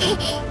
Hehehe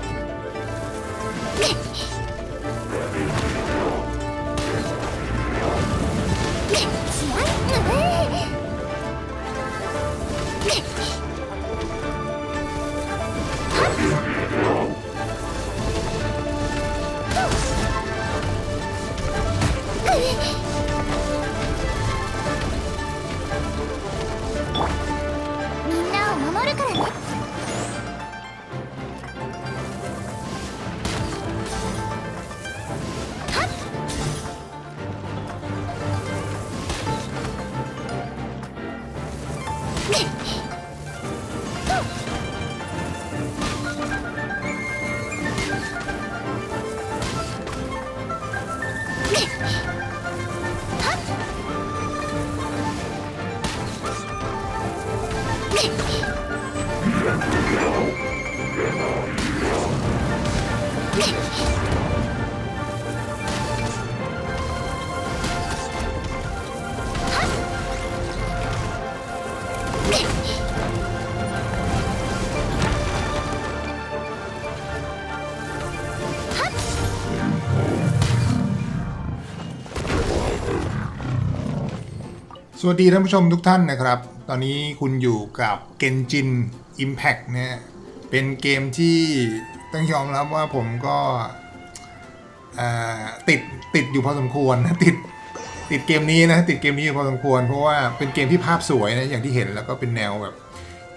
สวัสดีท่านผู้ชมทุกท่านนะครับ ตอนนี้คุณอยู่กับ Genshin Impact เนี่ยเป็นเกมที่ต้องยอมรับว่าผมก็ติดติดอยู่พอสมควรนะติดติดเกมนี้นะติดเกมนี้อยู่พอสมควร เพราะว่าเป็นเกมที่ภาพสวยนะอย่างที่เห็นแล้วก็เป็นแนวแบบ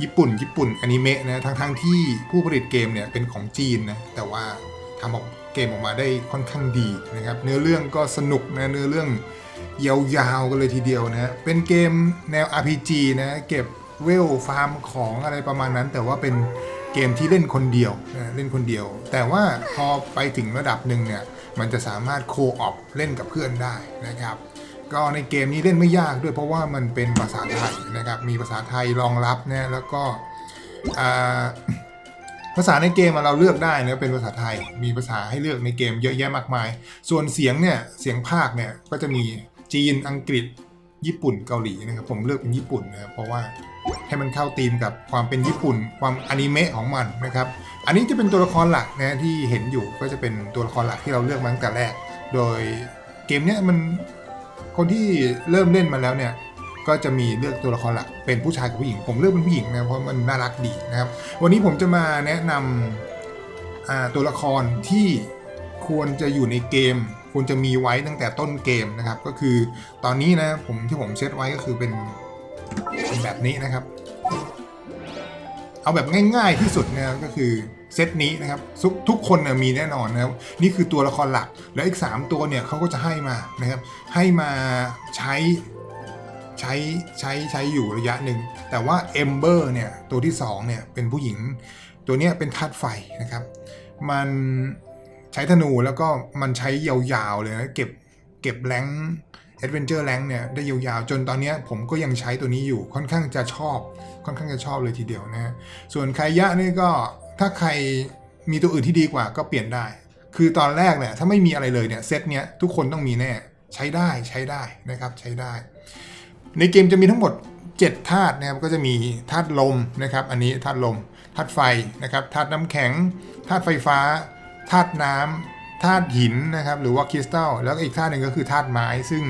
ญี่ปุ่น ญี่ปุ่นอนิเมะนะทั้งทั้งที่ผู้ผลิตเกมเนี่ยเป็นของจีนนะแต่ว่าทำออกเกมออกมาได้ค่อนข้างดีนะครับ เนื้อเรื่องก็สนุกนะเนื้อเรื่อง ยาวๆกันเลยทีเดียวนะฮะเป็นเกมแนว RPG นะ เก็บเวลฟาร์มของอะไรประมาณนั้น แต่ว่าเป็นเกมที่เล่นคนเดียวนะเล่นคนเดียว แต่ว่าพอไปถึงระดับหนึ่งเนี่ย มันจะสามารถโคออปเล่นกับเพื่อนได้นะครับ ก็ในเกมนี้เล่นไม่ยากด้วยเพราะว่ามันเป็นภาษาไทยนะครับ มีภาษาไทยรองรับนะแล้วก็ภาษาในเกมเราเลือกได้นะเป็นภาษาไทย มีภาษาให้เลือกในเกมเยอะแยะมากมาย ส่วนเสียงเนี่ยเสียงภาคเนี่ยก็จะมี จีนอังกฤษ ญี่ปุ่นเกาหลีนะครับ ผมเลือกเป็นญี่ปุ่นนะครับเพราะว่าให้มันเข้าธีมกับความเป็นญี่ปุ่น ความอนิเมะของมันนะครับ อันนี้จะเป็นตัวละครหลักนะที่เห็นอยู่ก็จะเป็นตัวละครหลักที่เราเลือกมาตั้งแต่แรก โดยเกมเนี้ยมันคนที่เริ่มเล่นมาแล้วเนี่ยก็จะมีเลือกตัวละครหลักเป็นผู้ชายกับผู้หญิง ผมเลือกเป็นผู้หญิงนะเพราะมันน่ารักดีนะครับ วันนี้ผมจะมาแนะนำตัวละครที่ควรจะอยู่ในเกม ควรจะมีไว้ตั้งแต่ต้นเกมนะครับ ก็คือตอนนี้นะผมที่ผมเซตไว้ก็คือเป็นเป็นแบบนี้นะครับ เอาแบบง่ายๆที่สุดนะครับก็คือเซตนี้นะครับทุกทุกคนนะมีแน่นอนนะครับนี่คือตัวละครหลัก แล้วอีก 3 ตัวเนี่ยเขาก็จะให้มานะครับ ให้มาใช้ใช้ใช้ใช้อยู่ระยะหนึ่ง แต่ว่า Ember เนี่ยตัวที่2เนี่ยเป็นผู้หญิง ตัวเนี้ยเป็นธาตุไฟนะครับ มัน ใช้ธนูแล้วก็มันใช้ยาวๆเลยนะเก็บเก็บแรงแอดเวนเจอร์แรงเนี่ยได้ยาวๆ จนตอนนี้ผมก็ยังใช้ตัวนี้อยู่ค่อนข้างจะชอบ ค่อนข้างจะชอบเลยทีเดียวนะฮะส่วนไคยะนี่ก็ถ้าใครมีตัวอื่นที่ดีกว่าก็เปลี่ยนได้ คือตอนแรกเนี่ยถ้าไม่มีอะไรเลยเนี่ยเซตเนี้ยทุกคนต้องมีแน่ใช้ได้ใช้ได้นะครับใช้ได้ ในเกมจะมีทั้งหมด7ธาตุนะครับก็จะมีธาตุลมนะครับ อันนี้ธาตุลมธาตุไฟนะครับธาตุน้ำแข็งธาตุไฟฟ้า ธาตุน้ำธาตุหินนะครับหรือว่าคริสตัลแล้วอีกธาตุหนึ่งก็คือธาตุไม้ซึ่ง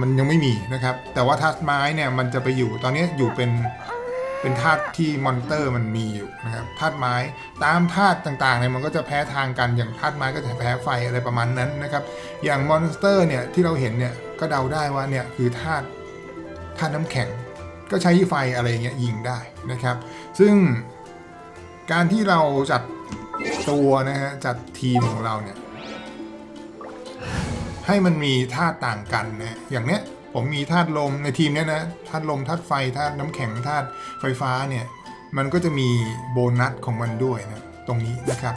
มันยังไม่มีนะครับ แต่ว่าธาตุไม้เนี่ยมันจะไปอยู่ตอนนี้อยู่เป็นเป็นธาตุที่มอนเตอร์มันมีอยู่นะครับธาตุไม้ตามธาตุต่างๆเนี่ยมันก็จะแพ้ทางกันอย่างธาตุไม้ก็จะแพ้ไฟอะไรประมาณนั้นนะครับ อย่างมอนสเตอร์เนี่ยที่เราเห็นเนี่ยก็เดาได้ว่าเนี่ยคือธาตุธาตุน้ำแข็ง ก็ใช้ไฟอะไรเงี้ยยิงได้นะครับ ซึ่งการที่เราจัด ตัวนะฮะจัดทีมของเราเนี่ย ให้มันมีธาตุต่างกันนะอย่างเนี้ยผมมีธาตุลมในทีมเนี้ยนะธาตุลมธาตุไฟธาตุน้ำแข็งธาตุไฟฟ้าเนี่ยมันก็จะมีโบนัสของมันด้วยนะตรงนี้นะครับ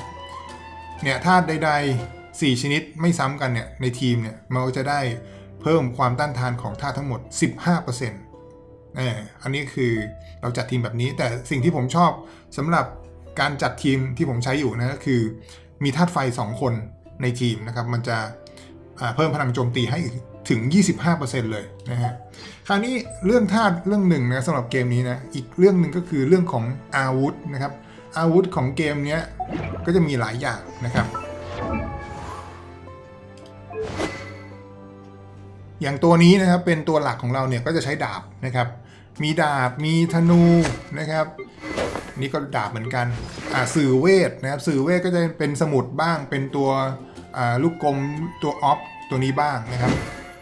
เนี่ยธาตุใด ๆ 4 ชนิดไม่ซ้ำกันเนี่ยในทีมเนี่ยมันก็จะได้เพิ่มความต้านทานของธาตุทั้งหมด 15%เอออันนี้คือเราจัดทีมแบบนี้แต่สิ่งที่ผมชอบสำหรับ การจัดทีมที่ผมใช้อยู่นะก็คือมีธาตุไฟ 2 คนในทีมนะครับ มันจะเพิ่มพลังโจมตีให้ถึง 25%เลยนะฮะ คราวนี้เรื่องธาตุเรื่องหนึ่งนะสำหรับเกมนี้นะ อีกเรื่องหนึ่งก็คือเรื่องของอาวุธนะครับ อาวุธของเกมนี้ก็จะมีหลายอย่างนะครับ อย่างตัวนี้นะครับเป็นตัวหลักของเราเนี่ยก็จะใช้ดาบนะครับ มีดาบมีธนูนะครับ นี่ก็ดาบเหมือนกันอ่าสื่อเวทนะครับสื่อเวทก็จะเป็นสมุดบ้างเป็นตัวอ่าลูกกลมตัวออฟตัวนี้บ้างนะครับ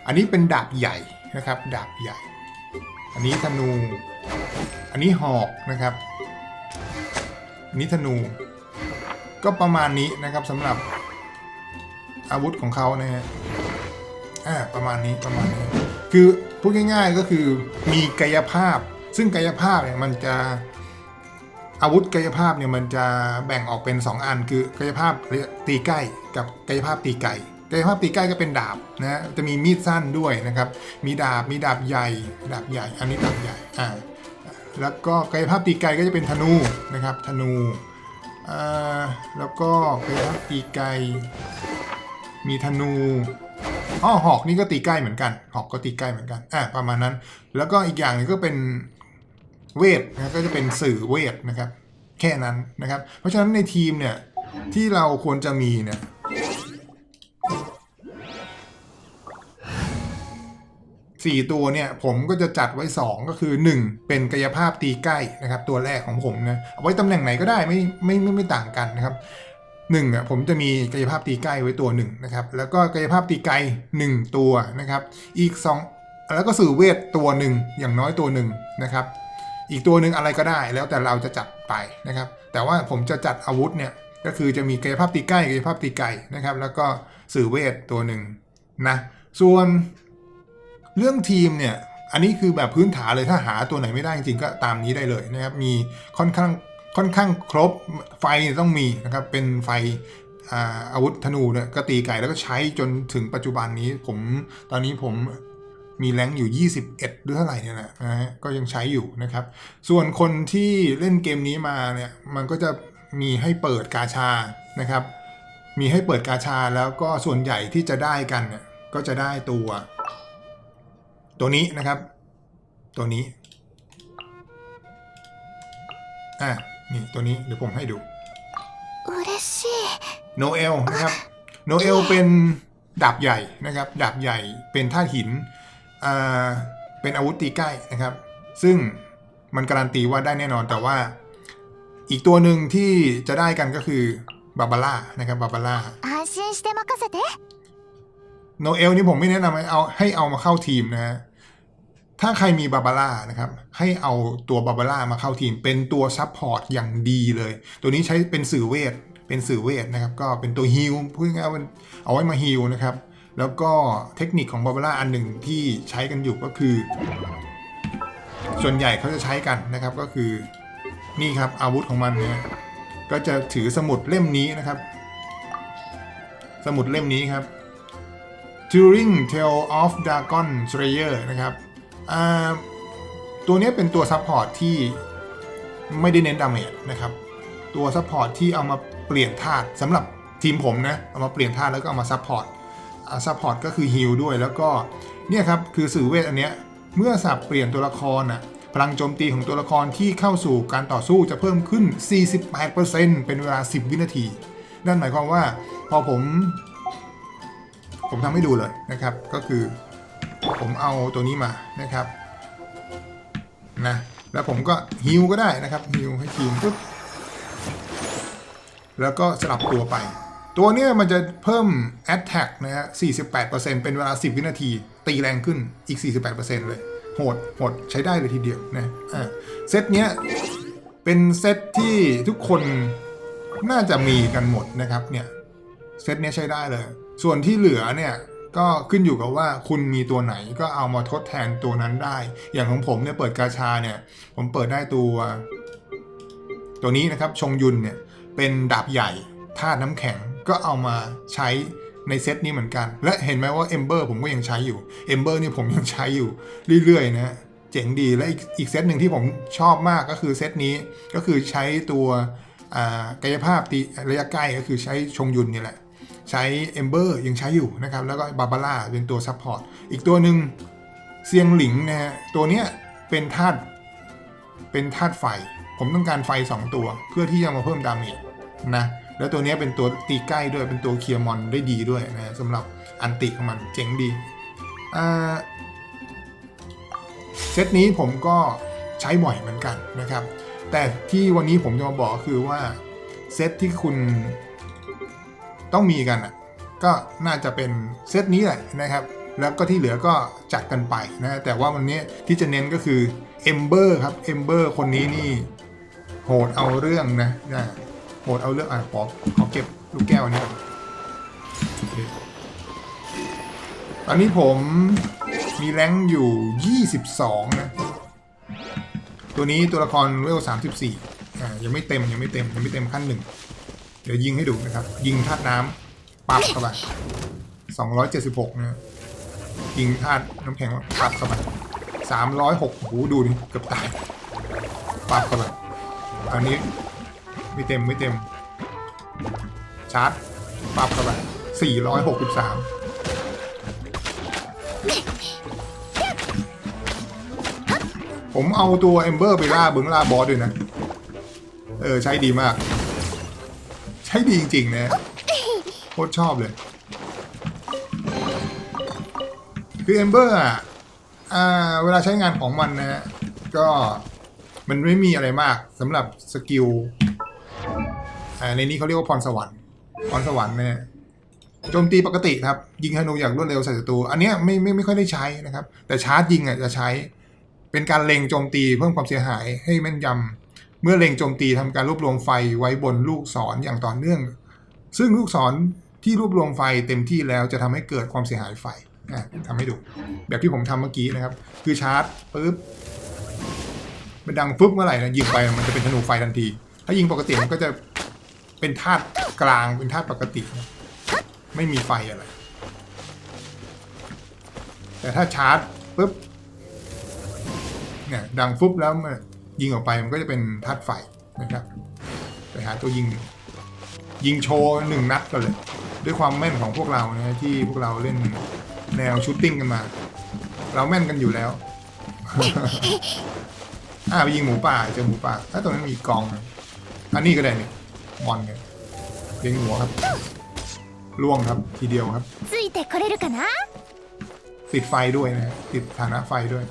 อันนี้เป็นดาบใหญ่นะครับ ดาบใหญ่ อันนี้ธนู อันนี้หอกนะครับอันนี้ธนู ก็ประมาณนี้นะครับสำหรับอาวุธของเขานะฮะอ่าประมาณนี้ประมาณนี้ คือพูดง่ายๆก็คือมีกายภาพ ซึ่งกายภาพเนี่ยมันจะอาวุธกายภาพเนี่ยมันจะแบ่งออกเป็น 2 อัน คือกายภาพตีใกล้กับกายภาพตีไกลกายภาพตีใกล้ก็เป็นดาบนะฮะจะมีมีดสั้นด้วยนะครับ มีดาบมีดาบใหญ่ ดาบใหญ่ อันนี้ดาบใหญ่อ่าแล้วก็กายภาพตีไกลก็จะเป็นธนูนะครับธนูอ่าแล้วก็กายภาพตีไกลมีธนู อ๋อหอกนี่ก็ตีใกล้เหมือนกัน หอกก็ตีใกล้เหมือนกันอะประมาณนั้น แล้วก็อีกอย่างนึงก็เป็นเวทนะก็จะเป็นสื่อเวทนะครับ แค่นั้นนะครับ เพราะฉะนั้นในทีมเนี่ยที่เราควรจะมีเนี่ยสี่ตัวเนี่ยผมก็จะจัดไว้ 2 ก็คือ 1 เป็นกายภาพตีใกล้นะครับ ตัวแรกของผมนะเอาไว้ตำแหน่งไหนก็ได้ไม่ไม่ไม่ไม่ต่างกันนะครับ หนึ่งอะผมจะมีกายภาพตีใกล้ไว้ตัวหนึ่งนะครับแล้วก็กายภาพตีไกลหนึ่งตัวนะครับอีกสองแล้วก็สื่อเวทตัวหนึ่งอย่างน้อยตัวหนึ่งนะครับอีกตัวหนึ่งอะไรก็ได้แล้วแต่เราจะจัดไปนะครับ แต่ว่าผมจะจัดอาวุธเนี่ยก็คือจะมีกายภาพตีใกล้กายภาพตีไกลนะครับ แล้วก็สื่อเวทตัวหนึ่งนะส่วนเรื่องทีมเนี่ยอันนี้คือแบบพื้นฐานเลยถ้าหาตัวไหนไม่ได้จริงๆก็ตามนี้ได้เลยนะครับมีค่อนข้าง ค่อนข้างครบไฟต้องมีนะครับเป็นไฟอาอาวุธธนูเนี่ยก็ตีไก่แล้วก็ใช้จนถึงปัจจุบันนี้ผมตอนนี้ผมมีแรงอยู่ 21 หรือเท่าไหร่เนี่ยนะนะฮะก็ยังใช้อยู่นะครับ ส่วนคนที่เล่นเกมนี้มาเนี่ยมันก็จะมีให้เปิดกาชานะครับ มีให้เปิดกาชาแล้วก็ส่วนใหญ่ที่จะได้กันเนี่ยก็จะได้ตัว ตัวนี้นะครับ ตัวนี้อะ นี่ตัวนี้เดี๋ยวผมให้ดู 嬉しい โนเอลนะครับ โนเอลเป็นดาบใหญ่นะครับ ดาบใหญ่เป็นธาตุหินอ่าเป็นอาวุธตีใกล้นะครับ ซึ่งมันการันตีว่าได้แน่นอน แต่ว่า อีกตัวหนึ่งที่จะได้กันก็คือบาบาร่านะครับ บาบาร่า 安心して任せて โนเอลนี่ผมไม่แนะนำให้เอาให้เอามาเข้าทีมนะฮะ ถ้าใครมีบาบาร่านะครับ ให้เอาตัวบาบาร่ามาเข้าทีม เป็นตัวซับพอร์ตอย่างดีเลย ตัวนี้ใช้เป็นสื่อเวท เป็นสื่อเวทนะครับ ก็เป็นตัวฮิลพูดง่ายๆว่าเอาไว้มาฮิลนะครับ แล้วก็เทคนิคของบาบาร่าอันหนึ่งที่ใช้กันอยู่ก็คือ ส่วนใหญ่เขาจะใช้กันนะครับก็คือนี่ครับอาวุธของมันเนี่ยก็จะถือสมุดเล่มนี้นะครับ สมุดเล่มนี้ครับ Turing Tale of Dragon Slayer นะครับ ตัวนี้เป็นตัวซัพพอร์ตที่ไม่ได้เน้นดาเมจนะครับ ตัวซัพพอร์ตที่เอามาเปลี่ยนธาตุสำหรับทีมผมนะ เอามาเปลี่ยนธาตุแล้วก็เอามาซัพพอร์ตซัพพอร์ตก็คือฮิลด้วยแล้วก็เนี่ยครับคือสื่อเวทอันเนี้ยเมื่อสับเปลี่ยนตัวละครอะพลังโจมตีของตัวละครที่เข้าสู่การต่อสู้จะเพิ่มขึ้น 48%เป็นเวลา 10 วินาที นั่นหมายความว่าพอผม ผมทำให้ดูเลยนะครับ ก็คือ ผมเอาตัวนี้มานะครับนะแล้วผมก็ฮิวก็ได้นะครับฮิวให้ทีมปุ๊บแล้วก็สลับตัวไป ตัวเนี้ยมันจะเพิ่ม Attack นะฮะ 48%เป็นเวลา 10 วินาที ตีแรงขึ้นอีก 48%เลย โหด โหด ใช้ได้เลยทีเดียวนะอ่าเซตเนี้ยเป็นเซตที่ทุกคนน่าจะมีกันหมดนะครับเนี่ย เซตเนี้ยใช้ได้เลย ส่วนที่เหลือเนี่ย ก็ขึ้นอยู่กับว่าคุณมีตัวไหนก็เอามาทดแทนตัวนั้นได้ อย่างของผมเนี่ยเปิดกาชาเนี่ยผมเปิดได้ตัว ตัวนี้นะครับชงยุนเนี่ยเป็นดาบใหญ่ธาตุน้ำแข็งก็เอามาใช้ในเซตนี้เหมือนกัน และเห็นไหมว่า Ember ผมก็ยังใช้อยู่ Ember นี่ผมยังใช้อยู่เรื่อยๆนะเจ๋งดีและอีกเซตหนึ่งที่ผมชอบมากก็คือเซตนี้ก็คือใช้ตัวกายภาพตีระยะใกล้ก็คือใช้ชงยุนนี่แหละ ใช้ Ember ยังใช้อยู่นะครับ แล้วก็บาบาร่าเป็นตัวซัพพอร์ตอีกตัวหนึ่งเซียงหลิงนะฮะตัวเนี้ยเป็นธาตุเป็นธาตุไฟ ผมต้องการไฟ 2 ตัว เพื่อที่จะมาเพิ่มดาเมจนะแล้วตัวนี้เป็นตัวตีใกล้ด้วยเป็นตัวเคลียร์มอนได้ดีด้วยนะสำหรับอันติของมันเจ๋งดีเซตนี้ผมก็ใช้บ่อยเหมือนกันนะครับ แต่ที่วันนี้ผมจะมาบอกคือว่า เซตที่คุณ ต้องมีกันอะก็น่าจะเป็นเซตนี้แหละนะครับ แล้วก็ที่เหลือก็จัดกันไปนะแต่ว่าวันนี้ที่จะเน้นก็คือเอมเบอร์ครับเอมเบอร์คนนี้นี่โหดเอาเรื่องนะนะโหดเอาเรื่องอะขอขอเก็บลูกแก้วอันนี้อนโอเคตอนนี้ผมมีแรงอยู่ 22 นะ ตัวนี้ตัวละครเวล 34 อ่า ยังไม่เต็มยังไม่เต็มยังไม่เต็มขั้นหนึ่ง เดี๋ยวยิงให้ดูนะครับ ยิงธาตุน้ำปับเข้าไป276นะยิงธาตุน้ำแข็งปับเข้าไป306โอ้โหดูดิเกือบตายปับเข้าไปอันนี้ไม่เต็มไม่เต็ม ชาร์จปับเข้าไป463ผมเอาตัวเอมเบอร์ไปล่าเบิงล่าบอสด้วยนะ เออ ใช้ดีมาก ช้ดีจริง ๆ นะโคตรชอบเลย คือเอมเบอร์อะเวลาใช้งานของมันนะก็มันไม่มีอะไรมากสำหรับสกิลในนี้เขาเรียกว่าพรสวรรค์พรสวรรค์เนี่ยโจมตีปกติครับ ยิงธนูอย่างรวดเร็วใส่ศัตรูอันเนี้ยไม่ไม่ไม่ค่อยได้ใช้นะครับ แต่ชาร์จยิงอะจะใช้เป็นการเล็งโจมตีเพิ่มความเสียหายให้แม่นยำ เมื่อเล็งโจมตีทำการรวบรวมไฟไว้บนลูกศรอย่างต่อเนื่อง ซึ่งลูกศรที่รวบรวมไฟเต็มที่แล้วจะทำให้เกิดความเสียหายไฟอะทำให้ดู แบบที่ผมทำเมื่อกี้นะครับ คือชาร์จปุ๊บมันดังปุ๊บเมื่อไหร่นะยิงไปมันจะเป็นธนูไฟทันที ถ้ายิงปกติมันก็จะเป็นธาตุกลางเป็นธาตุปกติ ไม่มีไฟอะไร แต่ถ้าชาร์จปุ๊บเนี่ยดังฟุบแล้วมัน ยิงออกไปมันก็จะเป็นธาตุไฟนะครับ ไปหาตัวยิง ยิงโชว์หนึ่งนัดกันเลย ด้วยความแม่นของพวกเราเนะที่พวกเราเล่นแนวชูตติ้งกันมา เราแม่นกันอยู่แล้ว อ้าวยิงหมูป่าเจอหมูป่าถ้าตรงนั้นมีกองอันนี้ก็ได้เนี่ยมอนี่ยเล็งหัวครับล่วงครับทีเดียวครับติดไฟด้วยนะติดฐานะไฟด้วย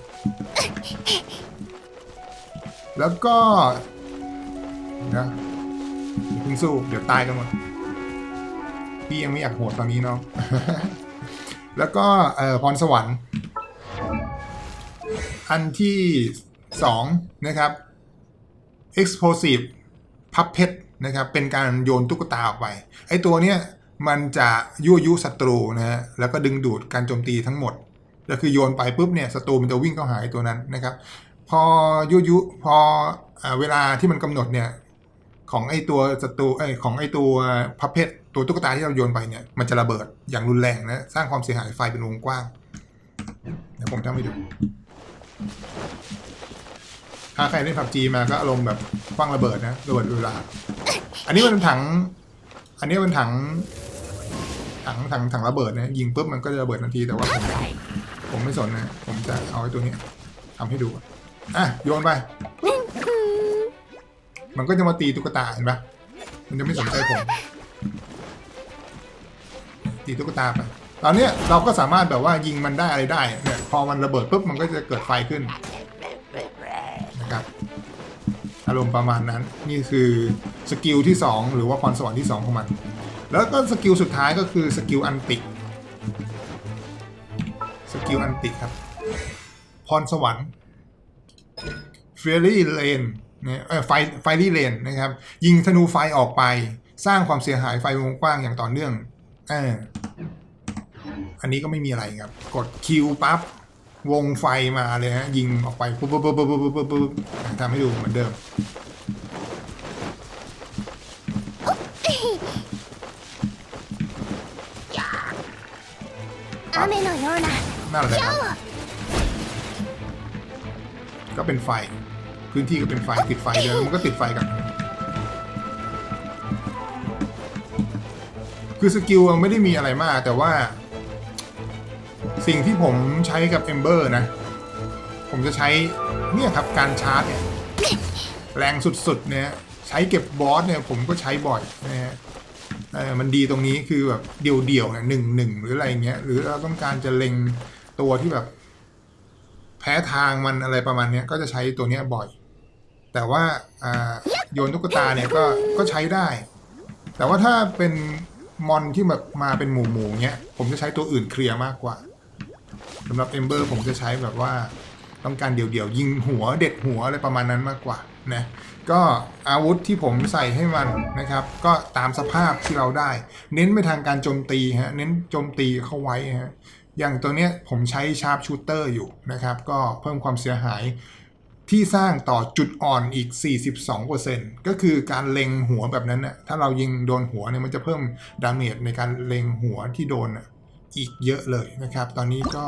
แล้วก็นะพิ่งสู้ เดี๋ยวตายกันหมดพี่ยังไม่อยากโหดตอนนี้เนาะแล้วก็เอ่อพรสวรรค์ อันที่สองนะครับ explosive puppet นะครับ เป็นการโยนตุ๊กตาออกไป ไอตัวเนี้ยมันจะยั่วยุศัตรูนะฮะ แล้วก็ดึงดูดการโจมตีทั้งหมด ก็คือโยนไปปุ๊บเนี่ยศัตรูมันจะวิ่งเข้าหาไอตัวนั้นนะครับ พอยุยุพออเวลาที่มันกำหนดเนี่ย ของไอตัวศัตรูไอของไอตัวพับเพชตัวตุ๊กตาที่เราโยนไปเนี่ย มันจะระเบิดอย่างรุนแรงนะ สร้างความเสียหายไฟเป็นวงกว้าง เดี๋ยวผมทำให้ดู ถ้าใครเล่นผับจีมาก็อารมณ์แบบคว้างระเบิดนะระเบิดเวลา อันนี้มันถัง อันนี้เป็นถัง ถังถังถังระเบิดนะ ยิงปุ๊บมันก็จะระเบิดทันทีแต่ว่าผมผมไม่สนนะ ผมจะเอาไอ้ตัวนี้ทำให้ดูอะ อะโยนไป มันก็จะมาตีตุ๊กตาเห็นปะมันจะไม่สนใจผม ตีตุ๊กตาไป ตอนเนี้ยเราก็สามารถแบบว่ายิงมันได้อะไรได้ เนี่ย พอมันระเบิดปุ๊บมันก็จะเกิดไฟขึ้นนะครับ อารมณ์ประมาณนั้น นี่คือสกิลที่สองหรือว่าพรสวรรค์ที่สองของมัน แล้วก็สกิลสุดท้ายก็คือสกิลอันติสกิลอันติครับ พรสวรรค์ ฟรี่เลนไฟไฟรี่เลนนะครับ ยิงธนูไฟออกไป สร้างความเสียหายไฟวงกว้างอย่างต่อเนื่องอออันนี้ก็ไม่มีอะไรครับ กดคิวปั๊บวงไฟมาเลยฮะ ยิงออกไปปุ๊บปุ๊บปุ๊บปุ๊บทำให้ดูเหมือนเดิม นั่นแหละครับก็เป็นไฟ พื้นที่ก็เป็นไฟติดไฟเลยมันก็ติดไฟกัน คือสกิลไม่ได้มีอะไรมาก แต่ว่า สิ่งที่ผมใช้กับ Ember นะ ผมจะใช้เนี่ยครับการชาร์จเนี่ยแรงสุดๆเนี่ยใช้เก็บบอสเนี่ยผมก็ใช้บ่อยนะฮะมันดีตรงนี้คือแบบเดี่ยวๆเนี่ยหนึ่งหนึ่งหรืออะไรเงี้ย หรือเราต้องการจะเล็งตัวที่แบบ แพ้ทางมันอะไรประมาณเนี้ยก็จะใช้ตัวเนี้ยบ่อย แต่ว่าโยนตุ๊กตาเนี่ยก็ก็ใช้ได้ แต่ว่าถ้าเป็นมอนที่แบบมาเป็นหมู่หมู่เงี้ยผมจะใช้ตัวอื่นเคลียร์มากกว่าสำหรับเอมเบอร์ผมจะใช้แบบว่าต้องการเดี่ยวๆยิงหัวเด็ดหัวอะไรประมาณนั้นมากกว่านะก็อาวุธที่ผมใส่ให้มันนะครับ ก็ตามสภาพที่เราได้ เน้นไปทางการโจมตีฮะเน้นโจมตีเข้าไว้ฮะอย่างตัวเนี้ยผมใช้ชาร์ปชูเตอร์อยู่นะครับ ก็เพิ่มความเสียหาย ที่สร้างต่อจุดอ่อนอีก 42%ก็คือการเล็งหัวแบบนั้นน่ะถ้าเรายิงโดนหัวเนี่ยมันจะเพิ่มดาเมจในการเล็งหัวที่โดนอีกเยอะเลยนะครับ ตอนนี้ก็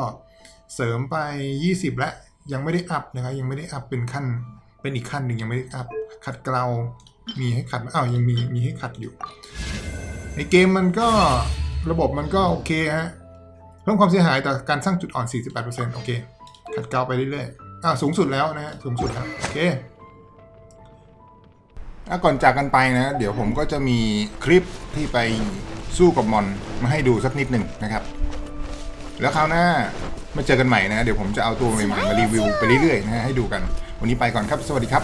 เสริมไป 20 แล้วยังไม่ได้อัพนะครับ ยังไม่ได้อัพเป็นขั้นเป็นอีกขั้นหนึ่งยังไม่ได้อัพขัดเกลา มีให้ขัดอ้าวยังมีมีให้ขัดอยู่ ในเกมมันก็ระบบมันก็โอเคฮะเพิ่มความเสียหายต่อการสร้างจุดอ่อน 48%โอเคขัดเกลาไปเรื่อยๆ อ่าสูงสุดแล้วนะฮะสูงสุดแล้วโอเคอะก่อนจากกันไปนะ เดี๋ยวผมก็จะมีคลิปที่ไปสู้กับมอนมาให้ดูสักนิดหนึ่งนะครับ แล้วคราวหน้ามาเจอกันใหม่นะ เดี๋ยวผมจะเอาตัวใหม่ๆมารีวิวไปเรื่อยๆนะฮะให้ดูกัน วันนี้ไปก่อนครับ สวัสดีครับ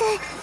く